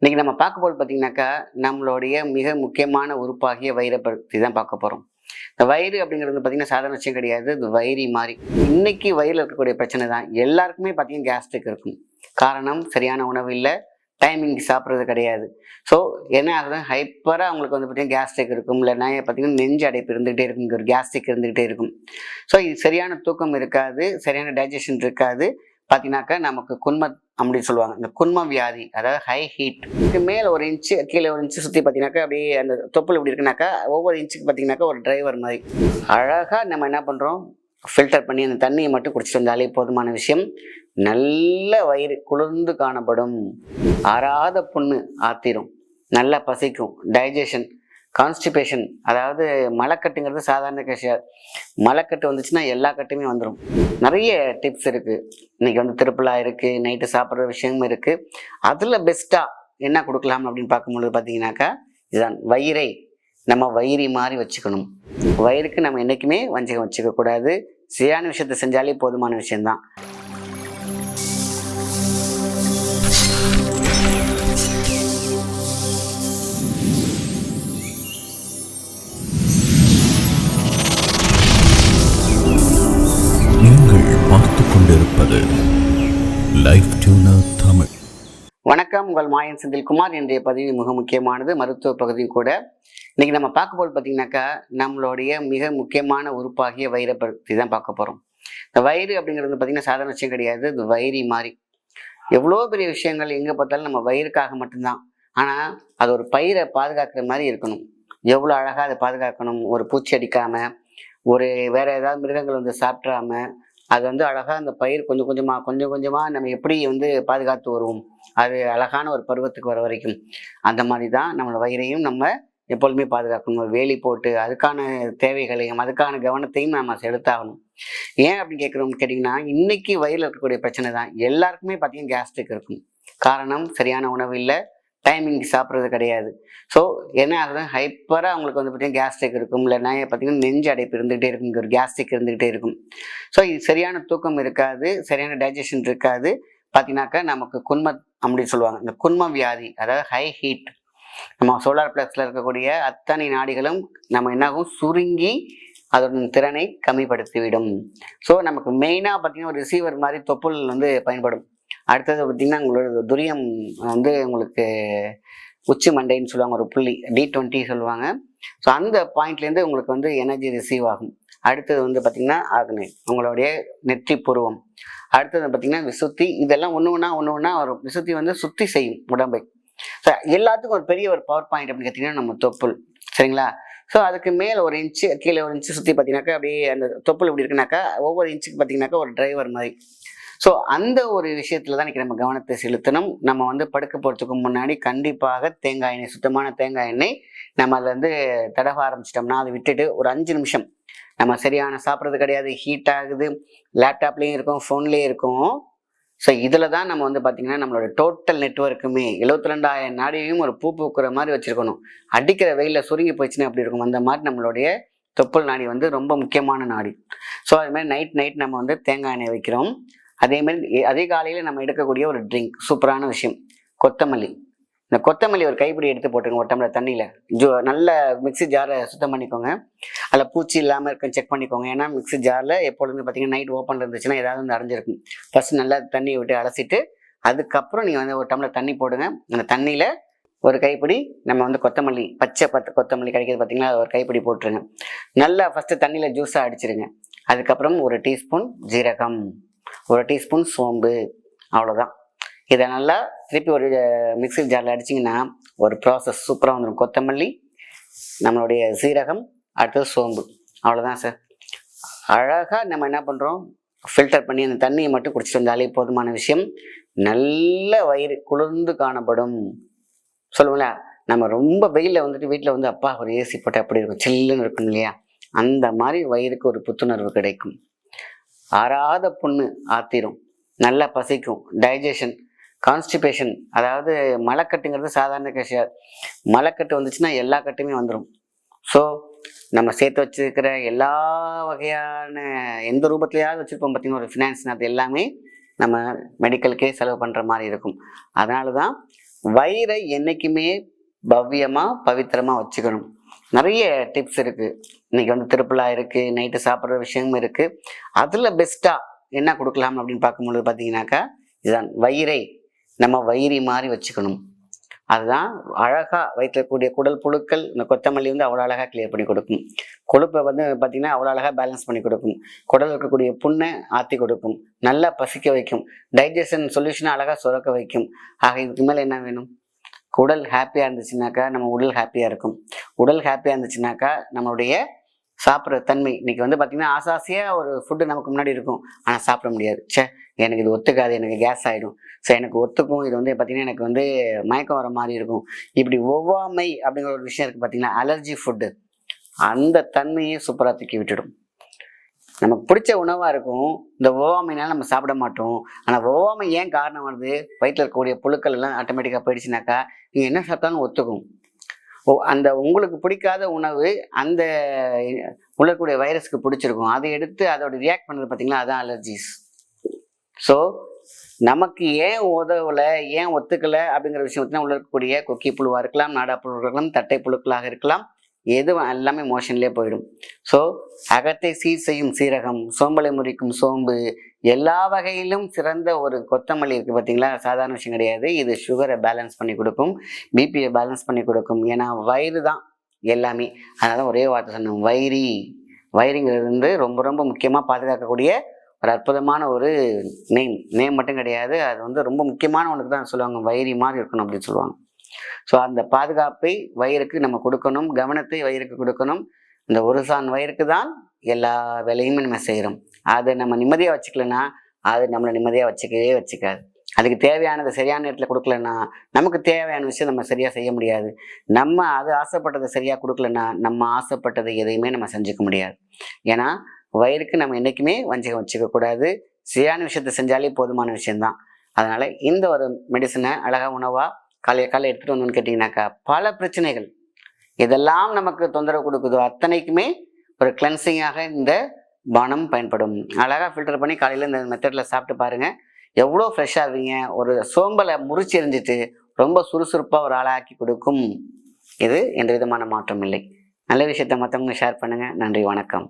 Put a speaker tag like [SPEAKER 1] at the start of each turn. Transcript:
[SPEAKER 1] இன்றைக்கி நம்ம பார்க்க போது பார்த்திங்கனாக்கா நம்மளுடைய மிக முக்கியமான உறுப்பாகிய வயிறை பற்றி தான் பார்க்க போகிறோம் இந்த வயிறு அப்படிங்கிறது பார்த்திங்கன்னா சாதாரண விஷயம் கிடையாது இந்த வயிறு மாதிரி இன்றைக்கி வயிறில் இருக்கக்கூடிய பிரச்சனை தான் எல்லாருக்குமே பார்த்திங்கன்னா கேஸ்ட்ரிக் இருக்கும் காரணம் சரியான உணவு இல்லை டைமிங் சாப்பிட்றது கிடையாது ஸோ என்ன ஆகுது ஹைப்பராக அவங்களுக்கு வந்து பார்த்திங்கன்னா கேஸ்ட்ரிக் இருக்கும் இல்லைனா பார்த்திங்கன்னா நெஞ்சு அடைப்பு இருந்துகிட்டே இருக்கும் ஒரு கேஸ்ட்ரிக் இருந்துகிட்டே இருக்கும் ஸோ இது சரியான தூக்கம் இருக்காது சரியான டைஜஷன் இருக்காது பார்த்தீங்கன்னாக்கா நமக்கு குன்ம அப்படின்னு சொல்லுவாங்க இந்த குன்ம வியாதி அதாவது ஹை ஹீட் இதுக்கு மேலே ஒரு இன்ச்சு கீழே ஒரு இன்ச்சு சுற்றி பார்த்தீங்கன்னாக்கா அப்படியே அந்த தொப்புள் இப்படி இருக்குனாக்கா ஒவ்வொரு இன்ச்சுக்கு பார்த்தீங்கன்னாக்கா ஒரு டிரைவர் மாதிரி அழகாக நம்ம என்ன பண்ணுறோம் ஃபில்டர் பண்ணி அந்த தண்ணியை மட்டும் குடிச்சிட்டு வந்தாலே போதுமான விஷயம் நல்ல வயிறு குளிர்ந்து காணப்படும் அறாத புண்ணு ஆத்திரும் நல்லா பசிக்கும் டைஜஷன் கான்ஸ்டிபேஷன் அதாவது மலைக்கட்டுங்கிறது சாதாரண விஷயம் மலைக்கட்டு வந்துச்சுன்னா எல்லா கட்டுமே வந்துடும் நிறைய டிப்ஸ் இருக்குது இன்றைக்கி வந்து திருப்பிழா இருக்குது நைட்டு சாப்பிட்ற விஷயமும் இருக்குது அதில் பெஸ்ட்டாக என்ன கொடுக்கலாம் அப்படின்னு பார்க்கும்பொழுது பார்த்தீங்கன்னாக்கா இதுதான் வயிறை நம்ம வயிறு மாதிரி வச்சுக்கணும் வயிறுக்கு நம்ம என்றைக்குமே வஞ்சகம் வச்சுக்கக்கூடாது சரியான விஷயத்த செஞ்சாலே போதுமான விஷயம்தான் தமிழ் வணக்கம் உங்கள் மாயன் செந்தில்குமார் என்ற பதிவு மிக முக்கியமானது மருத்துவ பகுதியும் கூட இன்னைக்கு நம்ம பார்க்க போது பார்த்தீங்கன்னாக்கா நம்மளுடைய மிக முக்கியமான உறுப்பாகிய வயிறை பற்றி தான் பார்க்க போகிறோம் இந்த வயிறு அப்படிங்கிறது பார்த்தீங்கன்னா சாதாரண விஷயம் கிடையாது இது வயிறு மாதிரி எவ்வளோ பெரிய விஷயங்கள் எங்கே பார்த்தாலும் நம்ம வயிறுக்காக மட்டும்தான் ஆனால் அது ஒரு பயிரை பாதுகாக்கிற மாதிரி இருக்கணும் எவ்வளோ அழகாக அதை பாதுகாக்கணும் ஒரு பூச்சி அடிக்காமல் ஒரு வேறு ஏதாவது மிருகங்கள் வந்து சாப்பிட்றாம அது வந்து அழகாக அந்த பயிர் கொஞ்சம் கொஞ்சமாக கொஞ்சம் கொஞ்சமாக நம்ம எப்படி வந்து பாதுகாத்து வருவோம் அது அழகான ஒரு பருவத்துக்கு வர வரைக்கும் அந்த மாதிரி தான் நம்மளோட வயிறையும் நம்ம எப்பொழுதுமே பாதுகாக்கணும் வேலி போட்டு அதுக்கான தேவைகளையும் அதுக்கான கவனத்தையும் நம்ம செலுத்தாகணும் ஏன் அப்படின்னு கேட்குறோம்னு கேட்டிங்கன்னா இன்றைக்கி வயிறில் இருக்கக்கூடிய பிரச்சனை தான் எல்லாருக்குமே பார்த்திங்கன்னா கேஸ்ட்ரிக் இருக்கும் காரணம் சரியான உணவு இல்லை டைமிங் சாப்பிட்றது கிடையாது ஸோ என்ன ஆகுது ஹைப்பராக அவங்களுக்கு வந்து பார்த்திங்கன்னா கேஸ்ட்ரிக் இருக்கும் இல்லைன்னா பார்த்திங்கன்னா நெஞ்சு அடைப்பு இருந்துகிட்டே இருக்கும் ஒரு கேஸ்ட்ரிக் இருந்துகிட்டே இருக்கும் ஸோ இது சரியான தூக்கம் இருக்காது சரியான டைஜஷன் இருக்காது பார்த்தீங்கன்னாக்கா நமக்கு குன்ம அப்படின்னு சொல்லுவாங்க இந்த குன்ம வியாதி அதாவது ஹை ஹீட் நம்ம சோலார் பிளக்ஸில் இருக்கக்கூடிய அத்தனை நாடிகளும் நம்ம என்னாகும் சுருங்கி அதோட திறனை கம்மிப்படுத்திவிடும் ஸோ நமக்கு மெயினாக பார்த்திங்கன்னா ஒரு ரிசீவர் மாதிரி தொப்புள் வந்து பயன்படும் அடுத்தது பார்த்திங்கன்னா உங்களோட துரியம் வந்து உங்களுக்கு உச்சி மண்டைன்னு சொல்லுவாங்க ஒரு புள்ளி டி டுவெண்ட்டி சொல்லுவாங்க ஸோ அந்த பாயிண்ட்லேருந்து உங்களுக்கு வந்து எனர்ஜி ரிசீவ் ஆகும் அடுத்தது வந்து பார்த்திங்கன்னா அக்னி உங்களுடைய நெற்றி புருவம் அடுத்தது பார்த்திங்கன்னா விசுத்தி இதெல்லாம் ஒன்று ஒன்றா ஒன்று ஒன்றா வரும் விசுத்தி வந்து சுத்தி செய்யும் உடம்பை ஸோ எல்லாத்துக்கும் ஒரு பெரிய ஒரு பவர் பாயிண்ட் அப்படின்னு கேட்டிங்கன்னா நம்ம தொப்புள் சரிங்களா ஸோ அதுக்கு மேலே ஒரு இன்ச்சு கீழே ஒரு இன்ச்சு சுற்றி பார்த்தீங்கன்னாக்கா அப்படியே அந்த தொப்புள் இப்படி இருக்குனாக்கா ஒவ்வொரு இன்ச்சுக்கு பார்த்தீங்கன்னாக்கா ஒரு டிரைவர் மாதிரி ஸோ அந்த ஒரு விஷயத்தில் தான் இன்றைக்கி நம்ம கவனத்தை செலுத்தணும் நம்ம வந்து படுக்க போகிறதுக்கு முன்னாடி கண்டிப்பாக தேங்காய் எண்ணெய் சுத்தமான தேங்காய் எண்ணெய் நம்ம அதை வந்து தடவ ஆரம்பிச்சிட்டோம்னா அதை விட்டுட்டு ஒரு அஞ்சு நிமிஷம் நம்ம சரியான சாப்பிட்றது கிடையாது ஹீட் ஆகுது லேப்டாப்லேயும் இருக்கும் ஃபோன்லேயும் இருக்கும் ஸோ இதில் தான் நம்ம வந்து பார்த்திங்கன்னா நம்மளோட டோட்டல் நெட்ஒர்க்குமே எழுபத்தி ரெண்டாயிரம் நாடியையும் ஒரு பூ பூக்குற மாதிரி வச்சுருக்கணும் அடிக்கிற வெயிலில் சுருங்கி போயிடுச்சுன்னா அப்படி இருக்கும் அந்த மாதிரி நம்மளுடைய தொப்புள் நாடி வந்து ரொம்ப முக்கியமான நாடி ஸோ அது மாதிரி நைட் நைட் நம்ம வந்து தேங்காய் எண்ணெய் வைக்கிறோம் அதே மாதிரி அதே காலையில் நம்ம எடுக்கக்கூடிய ஒரு ட்ரிங்க் சூப்பரான விஷயம் கொத்தமல்லி இந்த கொத்தமல்லி ஒரு கைப்பிடி எடுத்து போட்டுருங்க ஒரு டம்ளர் தண்ணியில் ஜோ நல்ல மிக்சி ஜாரை சுத்தம் பண்ணிக்கோங்க அதில் பூச்சி இல்லாமல் இருக்கும் செக் பண்ணிக்கோங்க ஏன்னா மிக்சி ஜாரில் எப்பொழுதுமே பார்த்தீங்கன்னா நைட் ஓப்பனில் இருந்துச்சுன்னா ஏதாவது வந்து அரைஞ்சிருக்கும் ஃபஸ்ட் நல்லா தண்ணியை விட்டு அலசிட்டு அதுக்கப்புறம் நீங்கள் வந்து ஒரு டம்ளர் தண்ணி போடுங்க அந்த தண்ணியில் ஒரு கைப்பிடி நம்ம வந்து கொத்தமல்லி பச்சை பத்து கொத்தமல்லி கிடைக்கிறது பார்த்தீங்கன்னா ஒரு கைப்பிடி போட்டுருங்க நல்லா ஃபஸ்ட்டு தண்ணியில் ஜூஸாக அடிச்சிருங்க அதுக்கப்புறம் ஒரு டீஸ்பூன் ஜீரகம் ஒரு டீஸ்பூன் சோம்பு அவ்வளோதான் இதை நல்லா திருப்பி ஒரு மிக்சி ஜாரில் அடிச்சிங்கன்னா ஒரு ப்ராசஸ் சூப்பராக வந்துடும் கொத்தமல்லி நம்மளுடைய சீரகம் அடுத்தது சோம்பு அவ்வளோதான் சார் அழகாக நம்ம என்ன பண்ணுறோம் ஃபில்டர் பண்ணி அந்த தண்ணியை மட்டும் குடிச்சிட்டு வந்தாலே போதுமான விஷயம் நல்ல வயிறு குளிர்ந்து காணப்படும் சொல்லுவோம்ல நம்ம ரொம்ப வெயிலில் வந்துட்டு வீட்டில் வந்து அப்பா ஒரு ஏசி போட்டு அப்படி இருக்கும் சில்லுன்னு இருக்கும் இல்லையா அந்த மாதிரி வயிறுக்கு ஒரு புத்துணர்வு கிடைக்கும் ஆறாத புண்ணு ஆத்திரும் நல்லா பசிக்கும் டைஜஷன் கான்ஸ்டிபேஷன் அதாவது மலைக்கட்டுங்கிறது சாதாரண கஷியாது மலைக்கட்டு வந்துச்சுன்னா எல்லா கட்டுமே வந்துடும் ஸோ நம்ம சேர்த்து வச்சுருக்கிற எல்லா வகையான எந்த ரூபத்துலையாவது வச்சுருப்போம் பார்த்திங்கன்னா ஒரு ஃபினான்ஸ் அது எல்லாமே நம்ம மெடிக்கலுக்கே செலவு பண்ணுற மாதிரி இருக்கும் அதனால தான் வயிறை என்றைக்குமே பவ்யமாக பவித்திரமாக வச்சுக்கணும் நிறைய டிப்ஸ் இருக்குது இன்றைக்கி வந்து திருப்பிழா இருக்குது நைட்டு சாப்பிட்ற விஷயமும் இருக்குது அதில் பெஸ்ட்டாக என்ன கொடுக்கலாம் அப்படின்னு பார்க்கும்பொழுது பார்த்தீங்கன்னாக்கா இதுதான் வயிறை நம்ம வயிறு மாதிரி வச்சுக்கணும் அதுதான் அழகாக வைத்திருக்கக்கூடிய குடல் புழுக்கள் இந்த கொத்தமல்லி வந்து அவ்வளோ அழகாக கிளியர் பண்ணி கொடுக்கும் கொழுப்பை வந்து பார்த்திங்கன்னா அவ்வளோ அழகாக பேலன்ஸ் பண்ணி கொடுக்கும் குடல் இருக்கக்கூடிய புண்ணை ஆற்றி கொடுக்கும் நல்லா பசிக்க வைக்கும் டைஜஷன் சொல்யூஷனை அழகாக சுரக்க வைக்கும் ஆக இதுக்கு மேலே என்ன வேணும் உடல் ஹாப்பியாக இருந்துச்சுனாக்கா நம்ம உடல் ஹாப்பியாக இருக்கும் உடல் ஹாப்பியாக இருந்துச்சுனாக்கா நம்மளுடைய சாப்பிட்ற தன்மை இன்றைக்கி வந்து பார்த்திங்கன்னா ஆசாசியாக ஒரு ஃபுட்டு நமக்கு முன்னாடி இருக்கும் ஆனால் சாப்பிட முடியாது சே எனக்கு இது ஒத்துக்காது எனக்கு கேஸ் ஆகிடும் ஸோ எனக்கு ஒத்துக்கும் இது வந்து பார்த்திங்கன்னா எனக்கு வந்து மயக்கம் வர மாதிரி இருக்கும் இப்படி ஒவ்வாமை அப்படிங்கிற ஒரு விஷயம் இருக்குது பார்த்திங்கன்னா அலர்ஜி ஃபுட்டு அந்த தன்மையை சூப்பராக தூக்கி விட்டுடும் நமக்கு பிடிச்ச உணவாக இருக்கும் இந்த ஓவாமைனால நம்ம சாப்பிட மாட்டோம் ஆனால் ஓவாமை ஏன் காரணம் வருது வயிற்றில் இருக்கக்கூடிய புழுக்கள் எல்லாம் ஆட்டோமேட்டிக்காக போயிடுச்சுனாக்கா நீங்கள் என்ன சாப்பிட்டாலும் ஒத்துக்கும் ஓ அந்த உங்களுக்கு பிடிக்காத உணவு அந்த உள்ளக்கூடிய வைரஸ்க்கு பிடிச்சிருக்கும் அதை எடுத்து அதோட ரியாக்ட் பண்ணுறது பார்த்தீங்கன்னா அதான் அலர்ஜிஸ் ஸோ நமக்கு ஏன் உதவலை ஏன் ஒத்துக்கலை அப்படிங்கிற விஷயம் உள்ள இருக்கக்கூடிய கொக்கி புழுவாக இருக்கலாம் நாடா புழுவாக இருக்கலாம் தட்டை புழுக்களாக இருக்கலாம் எதுவும் எல்லாமே மோஷன்லேயே போயிடும் ஸோ அகத்தை சீர் செய்யும் சீரகம் சோம்பலை முறிக்கும் சோம்பு எல்லா வகையிலும் சிறந்த ஒரு கொத்தமல்லி இருக்குது பார்த்தீங்களா சாதாரண விஷயம் கிடையாது இது சுகரை பேலன்ஸ் பண்ணி கொடுக்கும் பிபியை பேலன்ஸ் பண்ணி கொடுக்கும் ஏன்னா வயிறு தான் எல்லாமே அதனால் ஒரே வார்த்தை சொன்னோம் வயிறி வயிறுங்கிறது வந்து ரொம்ப ரொம்ப முக்கியமாக பாதுகாக்கக்கூடிய ஒரு அற்புதமான ஒரு நேம் நேம் மட்டும் கிடையாது அது வந்து ரொம்ப முக்கியமான ஒன்றுக்கு தான் சொல்லுவாங்க வயிறி மாதிரி இருக்கணும் அப்படின்னு சொல்லுவாங்க ஸோ அந்த பாதுகாப்பை வயிறுக்கு நம்ம கொடுக்கணும் கவனத்தை வயிறுக்கு கொடுக்கணும் இந்த ஒரு சான் வயிறுக்கு தான் எல்லா வேலையுமே நம்ம செய்கிறோம் அதை நம்ம நிம்மதியாக வச்சுக்கலன்னா அது நம்மளை நிம்மதியாக வச்சுக்கவே வச்சுக்காது அதுக்கு தேவையானதை சரியான நேரத்தில் கொடுக்கலன்னா நமக்கு தேவையான விஷயம் நம்ம சரியாக செய்ய முடியாது நம்ம அது ஆசைப்பட்டதை சரியாக கொடுக்கலன்னா நம்ம ஆசைப்பட்டதை எதையுமே நம்ம செஞ்சுக்க முடியாது ஏன்னா வயிறுக்கு நம்ம என்றைக்குமே வஞ்சகம் வச்சுக்கக்கூடாது சரியான விஷயத்தை செஞ்சாலே போதுமான விஷயம்தான் அதனால் இந்த ஒரு மெடிசனை அழகாக உணவாக காலையில் காலையில் எடுத்துகிட்டு வந்தோன்னு கேட்டிங்கனாக்கா பல பிரச்சனைகள் இதெல்லாம் நமக்கு தொந்தரவு கொடுக்குதோ அத்தனைக்குமே ஒரு கிளென்சிங்காக இந்த பானம் பயன்படும் அழகாக ஃபில்டர் பண்ணி காலையில் இந்த மெத்தடில் சாப்பிட்டு பாருங்கள் எவ்வளோ ஃப்ரெஷ்ஷாகுவீங்க ஒரு சோம்பலை முறிச்சு எரிஞ்சிட்டு ரொம்ப சுறுசுறுப்பாக ஒரு ஆளாக்கி கொடுக்கும் இது எந்த விதமான மாற்றம் இல்லை நல்ல விஷயத்தை மற்றவங்க ஷேர் பண்ணுங்கள் நன்றி வணக்கம்